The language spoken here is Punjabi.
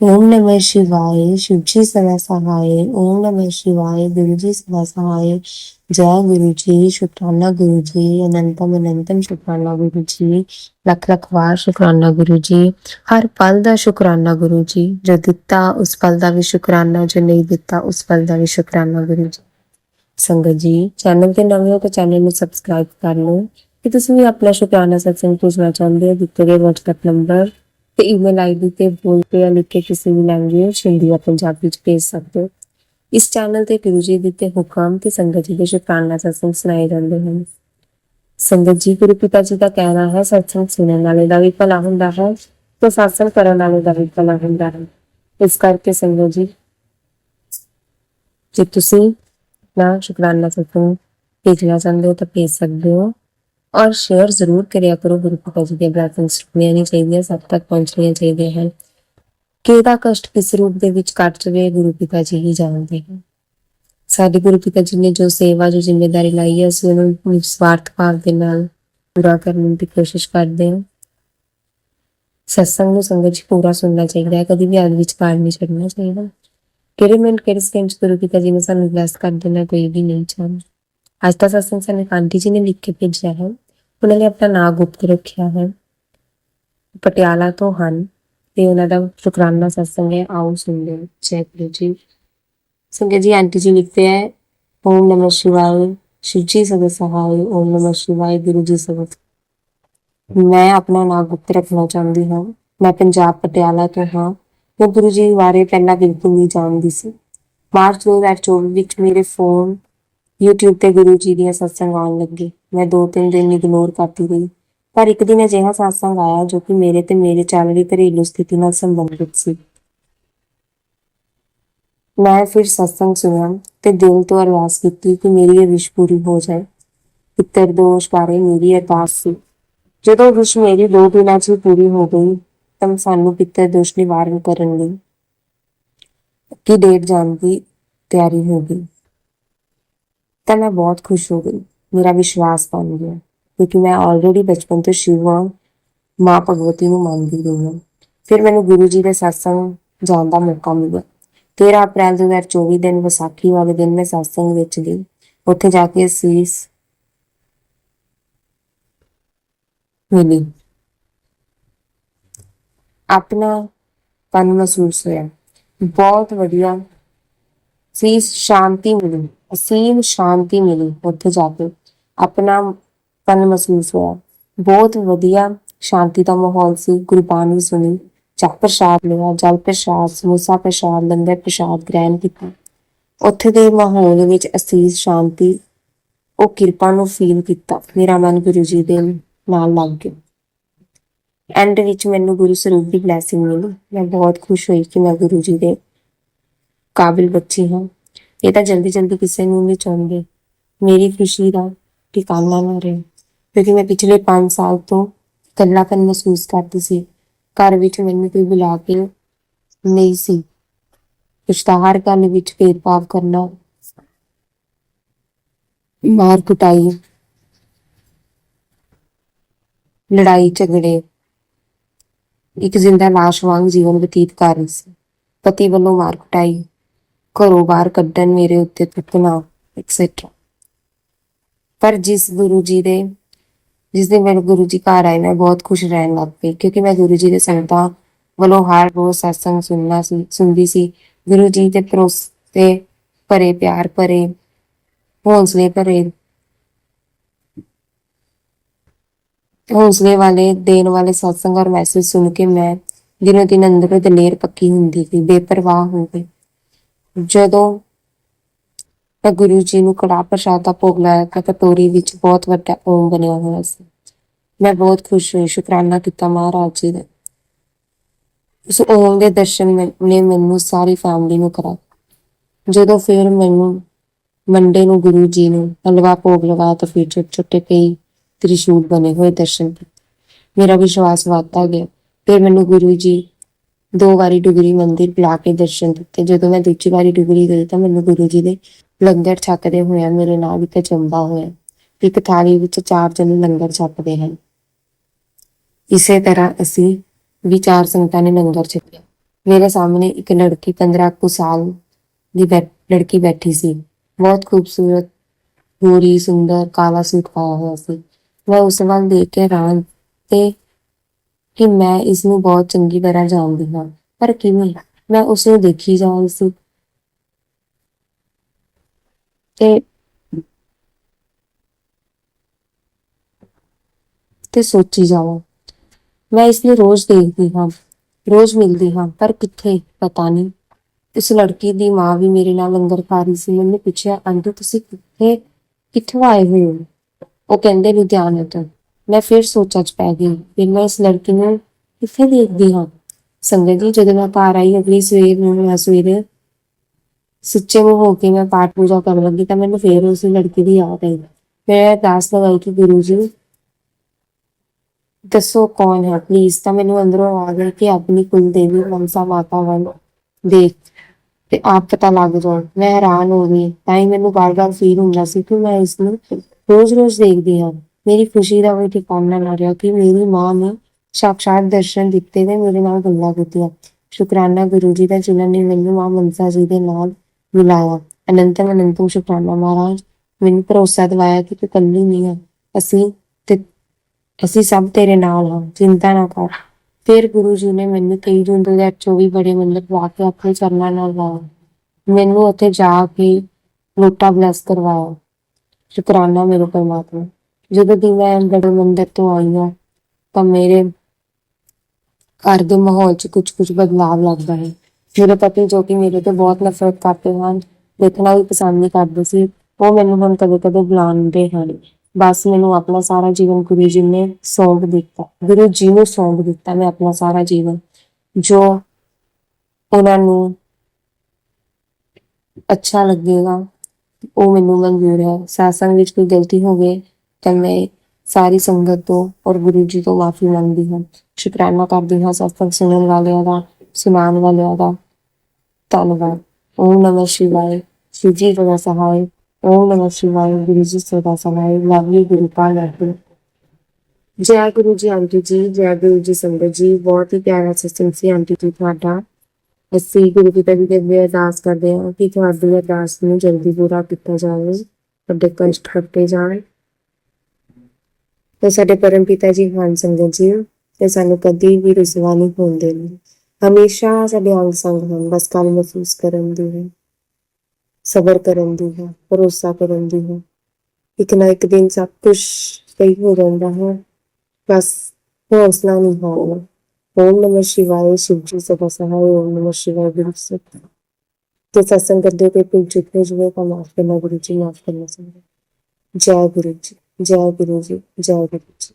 ஓம் நம சிவாய சுஜி சதா சகாய ஓம் நம சிவாய குருஜி சதா சகாய ਜੈ ਗੁਰੂ ਜੀ ਸ਼ੁਕਰਾਨਾ ਗੁਰੂ ਜੀ ਅਨੰਤਮ ਅਨੰਤਮ ਸ਼ੁਕਰਾਨਾ ਗੁਰੂ ਜੀ ਲੱਖ ਲੱਖ ਵਾਰ ਸ਼ੁਕਰਾਨਾ ਗੁਰੂ ਜੀ ਹਰ ਪਲ ਦਾ ਸ਼ੁਕਰਾਨਾ ਗੁਰੂ ਜੀ ਜੋ ਦਿੱਤਾ ਉਸ ਪਲ ਦਾ ਵੀ ਸ਼ੁਕਰਾਨਾ ਜੋ ਨਹੀਂ ਦਿੱਤਾ ਉਸ ਪਲ ਦਾ ਵੀ ਸ਼ੁਕਰਾਨਾ ਗੁਰੂ ਜੀ ਸੰਗਤ ਜੀ ਚੈਨਲ ਤੇ ਨਵੇਂ ਹੋ ਤਾਂ ਚੈਨਲ ਨੂੰ ਸਬਸਕ੍ਰਾਈਬ ਕਰ ਲਓ ਕਿ ਤੁਸੀਂ ਵੀ ਆਪਣਾ ਸ਼ੁਕਰਾਨਾ ਸਤਸੰਗ ਪੁੱਛਣਾ ਚਾਹੁੰਦੇ ਹੋ ਦਿੱਤੇ ਗਏ WhatsApp ਨੰਬਰ ਤੇ ਈਮੇਲ ਆਈਡੀ ਤੇ ਬੋਲ ਜਾਂ ਲਿਖ ਕੇ ਕਿਸੇ ਵੀ ਲੈਂਗੁਏਜ ਹਿੰਦੀ ਜਾਂ ਪੰਜਾਬੀ ਵਿੱਚ ਭੇਜ ਸਕਦੇ ਹੋ। ਇਸ ਚੈਨਲ ਤੇ ਗੁਰੂ ਜੀ ਦਿੱਤੇ ਹੁਕਮ ਤੇ ਸੰਗਤ ਜੀ ਦੇ ਸ਼ੁਕਰਾਨਾ ਸਤਸੰਗ ਸੁਣਾਏ ਜਾਂਦੇ ਹਨ। ਸੰਗਤ ਜੀ, ਗੁਰੂ ਪਿਤਾ ਜੀ ਦਾ ਕਹਿਣਾ ਹੈ, ਸਤਸੰਗ ਸੁਣਨ ਵਾਲੇ ਦਾ ਵੀ ਭਲਾ ਹੁੰਦਾ ਹੈ ਤੇ ਸਤਸੰਗ ਕਰਨ ਵਾਲੇ ਦਾ ਵੀ ਭਲਾ ਹੁੰਦਾ ਹੈ। ਇਸ ਕਰਕੇ ਸੰਗਤ ਜੀ, ਜੇ ਤੁਸੀਂ ਨਾ ਸ਼ੁਕਰਾਨਾ ਸਤਸੰਗ ਭੇਜਣਾ ਚਾਹੁੰਦੇ ਹੋ ਤਾਂ ਭੇਜ ਸਕਦੇ ਹੋ। ਔਰ ਸ਼ੇਅਰ ਜ਼ਰੂਰ ਕਰਿਆ ਕਰੋ, ਗੁਰੂ ਪਿਤਾ ਜੀ ਦੀਆਂ ਬਲੇਸਿੰਗਸ ਰੁਕਣੀਆਂ ਨਹੀਂ ਚਾਹੀਦੀਆਂ, ਸਭ ਤੱਕ ਪਹੁੰਚਣੀਆਂ ਚਾਹੀਦੀਆਂ ਹਨ। ਕਿਹਦਾ ਕਸ਼ਟ ਕਿਸ ਰੂਪ ਦੇ ਵਿੱਚ ਕੱਟ ਜਵੇ, ਗੁਰੂ ਪਿਤਾ ਜੀ ਹੀ ਜਾਣਦੇ ਹਨ। ਸਾਡੇ ਗੁਰੂ ਪਿਤਾ ਜੀ ਨੇ ਜੋ ਸੇਵਾ, ਜੋ ਜ਼ਿੰਮੇਵਾਰੀ ਲਈ ਹੈ, ਅਸੀਂ ਉਹਨੂੰ ਨਿਸਵਾਰਥ ਭਾਵ ਦੇ ਨਾਲ ਪੂਰਾ ਕਰਨ ਦੀ ਕੋਸ਼ਿਸ਼ ਕਰਦੇ ਹਾਂ। ਸਤਸੰਗ ਨੂੰ ਸੰਗਤ ਜੀ ਪੂਰਾ ਸੁਣਨਾ ਚਾਹੀਦਾ ਹੈ, ਕਦੀ ਵੀ ਆਦ ਵਿੱਚ ਕਾਰ ਨਹੀਂ ਛੱਡਣਾ ਚਾਹੀਦਾ। ਕਿਹੜੇ ਮਿੰਟ, ਕਿਹੜੇ ਸਕਿੰਟ ਗੁਰੂ ਪਿਤਾ ਜੀ ਨੇ ਸਾਨੂੰ ਬਲੈਸ ਕਰ ਦੇਣਾ, ਕੋਈ ਵੀ ਨਹੀਂ ਚਾਹੁੰਦਾ। ਅੱਜ ਦਾ ਸਤਸੰਗ ਸਨ ਆਂਟੀ ਜੀ ਨੇ ਲਿਖ ਕੇ ਭੇਜਿਆ ਹੈ ਉਹਨਾਂ ਨੇ ਆਪਣਾ ਨਾਂ ਗੁਪਤ ਰੱਖਿਆ ਹੈ ਪਟਿਆਲਾ ਤੋਂ ਹਨ ਤੇ ਉਹਨਾਂ ਦਾ ਸ਼ੁਕਰਾਨਾ ਸਤਸੰਗ ਹੈ ਆਓ ਸੁਣਦੇ ਹਾਂ ਚੈਕ ਜੀ ਸੰਗਤ ਜੀ ਆਂਟੀ ਜੀ ਲਿਖਦੇ ਹੈ ਓਮ ਨਮः ਸ਼ਿਵਾਏ ਸ਼ਿਵ ਜੀ ਸਦਾ ਸਹਾਇ ਓਮ ਨਮ ਸ਼ਿਵਾਏ ਗੁਰੂ ਜੀ ਸਦਾ ਮੈਂ ਆਪਣਾ ਨਾਂ ਗੁਪਤ ਰੱਖਣਾ ਚਾਹੁੰਦੀ ਹਾਂ ਮੈਂ ਪੰਜਾਬ ਪਟਿਆਲਾ ਤੋਂ ਹਾਂ ਮੈਂ ਗੁਰੂ ਜੀ ਬਾਰੇ ਪਹਿਲਾਂ ਬਿਲਕੁਲ ਨਹੀਂ ਜਾਣਦੀ ਸੀ ਮਾਰਚ 2024 ਵਿੱਚ ਮੇਰੇ ਫੋਨ YouTube ਤੇ ਗੁਰੂ ਜੀ ਦੀਆਂ ਸਤਸੰਗ ਆਉਣ ਲੱਗੇ। ਮੈਂ ਦੋ ਤਿੰਨ ਦਿਨ ਇਗਨੋਰ ਕਰਦੀ ਰਹੀ। ਪਰ ਇੱਕ ਦਿਨ ਅਜਿਹਾ ਸਤਸੰਗ ਆਇਆ ਜੋ ਕਿ ਮੇਰੇ ਤੇ ਮੇਰੇ ਚੱਲ ਰਹੀ ਘਰੇਲੂ ਸਥਿਤੀ ਨਾਲ ਸੰਬੰਧਿਤ ਸੀ। ਮੈਂ ਫਿਰ ਸਤਸੰਗ ਸੁਣਿਆ ਤੇ ਦਿਲ ਤੋਂ ਅਰਦਾਸ ਕੀਤੀ ਕਿ ਮੇਰੀ ਇਹ ਵਿਸ਼ ਪੂਰੀ ਹੋ ਜਾਏ। ਪਿੱਤਰ ਦੋਸ਼ ਬਾਰੇ ਮੇਰੀ ਅਰਦਾਸ ਸੀ। ਜਦੋਂ ਵਿਸ਼ ਮੇਰੀ ਦੋ ਦਿਨਾਂ 'ਚ ਪੂਰੀ ਹੋ ਗਈ, ਤਾਂ ਸਾਨੂੰ ਪਿੱਤਰ ਦੋਸ਼ ਨਿਵਾਰਨ ਕਰਨ ਲਈ ਕੀ ਡੇਟ ਜਾਣ ਦੀ ਤਿਆਰੀ ਹੋ ਗਈ। ਤਾਂ ਮੈਂ ਬਹੁਤ ਖੁਸ਼ ਹੋ ਗਈ ਮੇਰਾ ਵਿਸ਼ਵਾਸ ਬਣ ਗਿਆ ਕਿਉਂਕਿ ਮੈਂ ਆਲਰੇਡੀ ਬਚਪਨ ਤੋਂ ਸ਼ਿਵਾ ਮਾਂ ਭਗਵਤੀ ਨੂੰ ਮੰਨਦੀ ਰਹੀ ਹਾਂ ਫਿਰ ਮੈਨੂੰ ਗੁਰੂ ਜੀ ਦੇ ਸਤਸੰਗ ਜਾਣ ਦਾ ਮੌਕਾ ਮਿਲਿਆ 13 ਅਪ੍ਰੈਲ 2024 ਦਿਨ ਵਿਸਾਖੀ ਵਾਲੇ ਦਿਨ ਮੈਂ satsang ਵਿੱਚ ਗਈ। ਉੱਥੇ ਜਾ ਕੇ ਅਸੀਸ ਮਿਲੀ। ਆਪਣਾ ਪਨ ਮਹਿਸੂਸ ਹੋਇਆ। ਬਹੁਤ ਵਧੀਆ ਸੀ ਸ਼ਾਂਤੀ ਮਿਲੀ ਅਸੀਮ ਸ਼ਾਂਤੀ ਮਿਲੀ ਉੱਥੇ ਜਾ ਕੇ। ਆਪਣਾ ਪਨ ਮਹਿਸੂਸ ਹੋਇਆ। ਬਹੁਤ ਵਧੀਆ ਸ਼ਾਂਤੀ ਦਾ ਮਾਹੌਲ ਸੀ ਗੁਰਬਾਣੀ ਸੁਣੀ ਚਾਹ ਪ੍ਰਸ਼ਾਦ ਲਿਆ, ਜਲ ਪ੍ਰਸ਼ਾਦ, ਸਮੋਸਾ ਪ੍ਰਸ਼ਾਦ, ਲੰਗਰ ਪ੍ਰਸ਼ਾਦ ਗ੍ਰਹਿਣ ਕੀਤਾ। ਉੱਥੇ ਦੇ ਮਾਹੌਲ ਵਿੱਚ ਅਸੀਸ ਸ਼ਾਂਤੀ, ਉਹ ਕਿਰਪਾ ਨੂੰ ਫੀਲ ਕੀਤਾ। ਮੇਰਾ ਮਨ ਗੁਰੂ ਜੀ ਦੇ ਨਾਲ ਲੱਗ ਗਿਆ। ਐਂਡ ਵਿੱਚ ਮੈਨੂੰ ਗੁਰੂ ਸਰੂਪ ਦੀ ਬਲੇਸਿੰਗ ਮਿਲੀ। ਮੈਂ ਬਹੁਤ ਖੁਸ਼ ਹੋਈ ਕਿ ਮੈਂ ਗੁਰੂ ਜੀ ਦੇ ਕਾਬਿਲ ਬੱਚੀ ਹਾਂ। ਇਹ ਤਾਂ ਜਲਦੀ ਜਲਦੀ ਕਿਸੇ ਨੂੰ ਨਹੀਂ ਚਾਹੁੰਦੇ। ਮੇਰੀ ਖੁਸ਼ੀ ਦਾ ਟਿਕਾਣਾ ਨਾ ਰਹੇ। ਕਿਉਂਕਿ ਮੈਂ ਪਿਛਲੇ 5 ਸਾਲ ਤੋਂ ਇਕੱਲਾਪਨ ਮਹਿਸੂਸ ਕਰਦੀ ਸੀ। ਘਰ ਵਿੱਚ ਮੈਨੂੰ ਕੋਈ ਬੁਲਾ ਕੇ ਨਹੀਂ ਸੀ। ਰਿਸ਼ਤਾਹਾਰ ਕਰਨ ਵਿੱਚ ਭੇਦਭਾਵ ਕਰਨਾ ਮਾਰ ਕੁਟਾਈ। ਲੜਾਈ ਝਗੜੇ। ਇੱਕ ਜ਼ਿੰਦਾ ਲਾਸ਼ ਵਾਂਗ ਜੀਵਨ ਬਤੀਤ ਕਰ ਰਹੀ ਸੀ। ਪਤੀ ਵੱਲੋਂ ਮਾਰ ਕੁਟਾਈ। ਘਰੋਂ ਬਾਹਰ ਕੱਢਣ ਮੇਰੇ ਉੱਤੇ ਤੁੱਟਣਾ ਐਕਸੈਟਰਾ ਪਰ ਜਿਸ ਗੁਰੂ ਜੀ ਦੇ, ਜਿਸ ਦਿਨ ਮੇਰੇ ਗੁਰੂ ਜੀ ਘਰ ਆਏ, ਮੈਂ ਬਹੁਤ ਖੁਸ਼ ਰਹਿਣ ਲੱਗ ਪਈ, ਕਿਉਂਕਿ ਮੈਂ ਗੁਰੂ ਜੀ ਦੇ ਸੰਗਤਾਂ ਵੱਲੋਂ ਹਰ ਰੋਜ਼ ਸਤਸੰਗ ਸੁਣਨਾ ਸੁਣਦੀ ਸੀ। ਗੁਰੂ ਜੀ ਦੇ ਭਰੋਸੇ ਭਰੇ, ਪਿਆਰ ਭਰੇ, ਹੌਸਲੇ ਭਰੇ, ਹੌਸਲੇ ਵਾਲੇ, ਦੇਣ ਵਾਲੇ ਸਤਸੰਗ ਔਰ ਮੈਸੇਜ ਸੁਣ ਕੇ ਮੈਂ ਦਿਨੋ ਦਿਨ ਅੰਦਰੋਂ ਦਲੇਰ ਪੱਕੀ ਹੁੰਦੀ ਸੀ ਬੇਪਰਵਾਹ ਹੋ ਗਈ। ਜਦੋਂ ਮੈਂ ਗੁਰੂ ਜੀ ਨੂੰ ਕੜਾ ਪ੍ਰਸ਼ਾਦ ਦਾ ਭੋਗ ਲਾਇਆ ਤਾਂ ਕਟੋਰੀ ਵਿੱਚ ਬਹੁਤ ਵੱਡਾ ਓਮ ਬਣਿਆ ਹੋਇਆ ਸੀ। ਮੈਂ ਬਹੁਤ ਖੁਸ਼ ਹੋਈ, ਸ਼ੁਕਰਾਨਾ ਕੀਤਾ ਮਹਾਰਾਜ ਜੀ ਦਾ। ਉਸ ਓਮ ਦੇ ਦਰਸ਼ਨ ਨੇ ਮੈਨੂੰ ਸਾਰੀ ਫੈਮਿਲੀ ਨੂੰ ਕਰਾ ਜਦੋਂ ਫਿਰ ਮੈਨੂੰ ਮੰਡੇ ਨੂੰ ਗੁਰੂ ਜੀ ਨੂੰ ਹਲਵਾ ਭੋਗ ਲਗਾ ਤਾਂ ਫਿਰ ਛੋਟੇ ਛੋਟੇ ਕਈ ਤ੍ਰਿਸ਼ੂਲ ਬਣੇ ਹੋਏ ਦਰਸ਼ਨ ਕੀਤੇ। ਮੇਰਾ ਵਿਸ਼ਵਾਸ ਵਧਦਾ ਗਿਆ। ਫਿਰ ਮੈਨੂੰ ਗੁਰੂ ਜੀ ਦੋ ਵਾਰੀ ਡੁਗਰੀ ਮੰਦਿਰ ਬੁਲਾ ਕੇ ਦਰਸ਼ਨ ਦਿੱਤੇ। ਜਦੋਂ ਮੈਂ ਦੂਜੀ ਵਾਰੀ ਡੁਗਰੀ ਗਈ ਤਾਂ ਮੈਨੂੰ ਗੁਰੂ ਜੀ ਦੇ ਲੰਗਰ ਛਕਦੇ ਹੋਇਆ ਮੇਰੇ ਨਾਲ ਇੱਕ ਚੰਬਾ ਹੋਇਆ। ਇੱਕ ਥਾਲੀ ਵਿੱਚ ਚਾਰ ਜਣੇ ਲੰਗਰ ਛਕਦੇ ਹਨ। ਇਸੇ ਤਰ੍ਹਾਂ ਅਸੀਂ ਵੀ ਚਾਰ ਸੰਗਤਾਂ ਨੇ ਲੰਗਰ ਛਕਿਆ। ਮੇਰੇ ਸਾਹਮਣੇ ਇੱਕ ਲੜਕੀ 15 ਕੁ ਸਾਲ ਦੀ ਬੈ- ਲੜਕੀ ਬੈਠੀ ਸੀ। ਬਹੁਤ ਖੂਬਸੂਰਤ ਗੋਰੀ ਸੁੰਦਰ, ਕਾਲਾ ਸੂਟ ਪਾਇਆ ਹੋਇਆ ਸੀ। ਮੈਂ ਉਸ ਵੱਲ ਦੇਖ ਕੇ ਹੈਰਾਨ ਤੇ ਕਿ ਮੈਂ ਇਸ ਨੂੰ ਬਹੁਤ ਚੰਗੀ ਤਰ੍ਹਾਂ ਜਾਣਦੀ ਹਾਂ। ਪਰ ਕਿਵੇਂ? ਮੈਂ ਉਸ ਨੂੰ ਦੇਖੀ ਜਾ ਰਹੀ ਸੀ। ਤੇ ਤੇ ਸੋਚੀ ਜਾਵਾਂ। ਮੈਂ ਇਸ ਨੂੰ ਰੋਜ਼ ਦੇਖਦੀ ਹਾਂ, ਰੋਜ਼ ਮਿਲਦੀ ਹਾਂ, ਪਰ ਕਿੱਥੇ? ਪਤਾ ਨਹੀਂ। ਇਸ ਲੜਕੀ ਦੀ ਮਾਂ ਵੀ ਮੇਰੇ ਨਾਲ ਲੰਗਰ ਖਾ ਰਹੀ ਸੀ। ਮੈਨੂੰ ਪੁੱਛਿਆ ਆਂਟੀ ਤੁਸੀਂ ਕਿੱਥੇ? ਕਿੱਥੋਂ ਆਏ ਹੋਏ ਹੋ? ਉਹ ਕਹਿੰਦੇ, ਲੁਧਿਆਣੇ ਤੋਂ। ਮੈਂ ਫਿਰ ਸੋਚਾਂ ਚ ਪੈ ਗਈ ਫਿਰ ਮੈਂ ਇਸ ਲੜਕੀ ਨੂੰ ਕਿੱਥੇ ਦੇਖਦੀ ਹਾਂ। ਸੰਗਤ ਜੀ, ਜਦੋਂ ਮੈਂ ਘਰ ਆਈ ਅਗਲੀ ਸਵੇਰ ਨੂੰ, ਮੈਂ ਸਵੇਰੇ ਸੁੱਚੇ ਮੂੰਹ ਹੋ ਕੇ ਮੈਂ ਪਾਠ ਪੂਜਾ ਕਰਨ ਲੱਗੀ ਤਾਂ ਮੈਨੂੰ ਫੇਰ ਉਸ ਲੜਕੀ ਦੀ ਯਾਦ ਆਈ। ਮੈਂ ਅਰਦਾਸ ਲਗਾਈ ਕਿ ਗੁਰੂ ਜੀ, ਦੱਸੋ ਕੌਣ ਹੈ? ਪਲੀਜ਼ ਤਾਂ ਮੈਨੂੰ ਅੰਦਰੋਂ ਆ ਗਿਆ ਕਿ ਆਪਣੀ ਕੁਲ ਦੇਵੀ ਮਨਸਾ ਮਾਤਾ ਵੱਲ ਦੇਖ ਤੇ ਆਪ ਪਤਾ ਲੱਗ ਜਾਣ ਮੈਂ ਹੈਰਾਨ ਹੋ ਗਈ। ਤਾਂ ਹੀ ਮੈਨੂੰ ਬਾਰ-ਬਾਰ ਫੀਲ ਹੁੰਦਾ ਸੀ ਕਿ ਮੈਂ ਇਸ ਨੂੰ ਰੋਜ਼-ਰੋਜ਼ ਦੇਖਦੀ ਹਾਂ। ਮੇਰੀ ਖੁਸ਼ੀ ਦਾ ਕੋਈ ਠਿਕਾਣਾ ਨਾ ਰਿਹਾ ਕਿ ਮੇਰੀ ਮਾਂ ਨੇ ਸਾਕਸ਼ਾਤ ਦਰਸ਼ਨ ਦਿੱਤੇ ਤੇ ਮੇਰੇ ਨਾਲ ਗੱਲਾਂ ਕੀਤੀਆਂ। ਸ਼ੁਕਰਾਨਾ ਗੁਰੂ ਜੀ ਦਾ, ਜਿਨ੍ਹਾਂ ਨੇ ਮੈਨੂੰ ਮਾਂ ਮਨਸਾ ਜੀ ਦੇ ਨਾਲ ਮਿਲਾਇਆ। ਅਨੰਤਮ ਅਨੰਤਮ ਸ਼ੁਕਰਾਨਾ ਮਹਾਰਾਜ, ਮੈਨੂੰ ਭਰੋਸਾ ਦਿਵਾਇਆ ਕਿ ਤੂੰ ਇਕੱਲੀ ਨਹੀਂ ਹੈ। ਅਸੀਂ ਤੇ ਅਸੀਂ ਸਭ ਤੇਰੇ ਨਾਲ ਹਾਂ, ਚਿੰਤਾ ਨਾ ਕਰ। ਫਿਰ ਗੁਰੂ ਜੀ ਨੇ ਮੈਨੂੰ 23 ਜੂਨ 2024 ਬੜੇ ਮੰਦਰ ਵਾ ਕੇ ਆਪਣੇ ਚਰਨਾਂ ਨਾਲ ਲਾਇਆ। ਮੈਨੂੰ ਉੱਥੇ ਜਾ ਕੇ ਲੋਟਾ ਬਲੈਸ ਕਰਵਾਇਆ। ਸ਼ੁਕਰਾਨਾ ਮੇਰੇ ਪਰਮਾਤਮਾ। ਜਦੋਂ ਦੀ ਮੈਂ ਬੜੇ ਮੰਦਿਰ ਤੋਂ ਆਈ ਹਾਂ, ਤਾਂ ਮੇਰੇ ਘਰ ਦੇ ਮਾਹੌਲ 'ਚ ਕੁਝ ਕੁਝ ਬਦਲਾਅ ਲੱਗਦਾ ਹੈ। ਮੇਰੇ ਪਤੀ ਜੋ ਕਿ ਮੇਰੇ ਤੋਂ ਬਹੁਤ ਨਫ਼ਰਤ ਕਰਦੇ ਹਨ, ਦੇਖਣਾ ਵੀ ਪਸੰਦ ਨਹੀਂ ਕਰਦੇ ਸੀ, ਉਹ ਮੈਨੂੰ ਹੁਣ ਕਦੇ ਕਦੇ ਬੁਲਾਉਂਦੇ ਹਨ। ਬਸ ਮੈਨੂੰ ਆਪਣਾ ਸਾਰਾ ਜੀਵਨ ਗੁਰੂ ਜੀ ਨੇ ਸੌਂਪ ਦਿੱਤਾ। ਗੁਰੂ ਜੀ ਨੂੰ ਸੌਂਪ ਦਿੱਤਾ ਮੈਂ ਆਪਣਾ ਸਾਰਾ ਜੀਵਨ, ਜੋ ਉਹਨਾਂ ਨੂੰ ਅੱਛਾ ਲੱਗੇਗਾ, ਉਹ ਮੈਨੂੰ ਮਨਜ਼ੂਰ ਹੈ ਸਾਸੰਗ ਵਿੱਚ ਕੋਈ ਗਲਤੀ ਹੋਵੇ ਤਾਂ ਮੈਂ ਸਾਰੀ ਸੰਗਤ ਤੋਂ ਔਰ ਗੁਰੂ ਜੀ ਤੋਂ ਮਾਫੀ ਮੰਗਦੀ ਹਾਂ। ਸ਼ੁਕਰਾਨਾ ਕਰਦੀ ਹਾਂ ਸਤਸੰਗ ਸੁਣਨ ਵਾਲਿਆਂ ਦਾ, ਸੁਣਾਉਣ ਵਾਲਿਆਂ ਦਾ। ਧੰਨਵਾਦ। ਓਮ ਨਮः ਸ਼ਿਵਾय ਸ਼ਿਵ ਜੀ ਸਦਾ ਸਹਾਇ। ਓਮ ਨਮः ਸ਼ਿਵਾय ਗੁਰੂ ਜੀ ਸਦਾ ਸਹਾਇ। ਲਵ ਯੂ ਗੁਰੂ ਪਾਲ ਜੈ ਗੁਰੂ ਜੀ ਆਂਟੀ ਜੀ, ਜੈ ਗੁਰੂ ਜੀ ਸੰਗਤ ਜੀ। ਬਹੁਤ ਹੀ ਪਿਆਰਾ ਸਿਸਟਮ ਸੀ ਆਂਟੀ ਜੀ ਤੁਹਾਡਾ। ਅਸੀਂ ਗੁਰੂ ਪਿਤਾ ਜੀ ਦੇ ਅੱਗੇ ਅਰਦਾਸ ਕਰਦੇ ਹਾਂ ਕਿ ਤੁਹਾਡੀ ਅਰਦਾਸ ਨੂੰ ਜਲਦੀ ਪੂਰਾ ਕੀਤਾ ਜਾਵੇ। ਤੁਹਾਡੇ ਕਸ਼ਟ ਕੱਟੇ ਜਾਣ। ਤੇ ਸਾਡੇ ਪਰਮ ਪਿਤਾ ਜੀ ਹਾਂ ਸੰਗ ਜੀ, ਤੇ ਸਾਨੂੰ ਕਦੀ ਵੀ ਰੁਸਵਾ ਨਹੀਂ ਹੋਣ ਦੇਣੀ ਹਮੇਸ਼ਾ ਸਾਡੇ ਅੰਗ ਸੰਗ ਹਨ, ਬਸ ਕੱਲ ਮਹਿਸੂਸ ਕਰਨ ਦੀ ਹੈ, ਸਬਰ ਕਰਨ ਦੀ ਹੈ, ਭਰੋਸਾ ਕਰਨ ਦੀ ਹੈ। ਇੱਕ ਨਾ ਇੱਕ ਦਿਨ ਸਭ ਕੁਝ ਸਹੀ ਹੋ ਜਾਂਦਾ ਹੈ, ਬਸ ਹੌਸਲਾ ਨਹੀਂ ਹਾਰਨਾ। ਓਮ ਨਮः ਸ਼ਿਵਾਏ, ਸ਼ਿਵ ਜੀ ਸਦਾ ਸਹਾਇ ਓਮ ਨਮः ਸ਼ਿਵਾਏ, ਗੁਰੂ ਸਤ ਤੇ ਸਤਸੰਗ ਕਰਦੇ ਹੋਏ ਪਿੰਚਿਤ ਨੇ ਜਿਵੇਂ ਕਮਾਫ ਕਰਨਾ, ਗੁਰੂ ਜੀ ਮਾਫ ਕਰਨਾ ਸੰਗ ਜੈ ਗੁਰੂ ਜੀ। ਜੈ ਗੁਰੂ ਜੀ ਜੈ ਗੁਰੂ ਜੀ।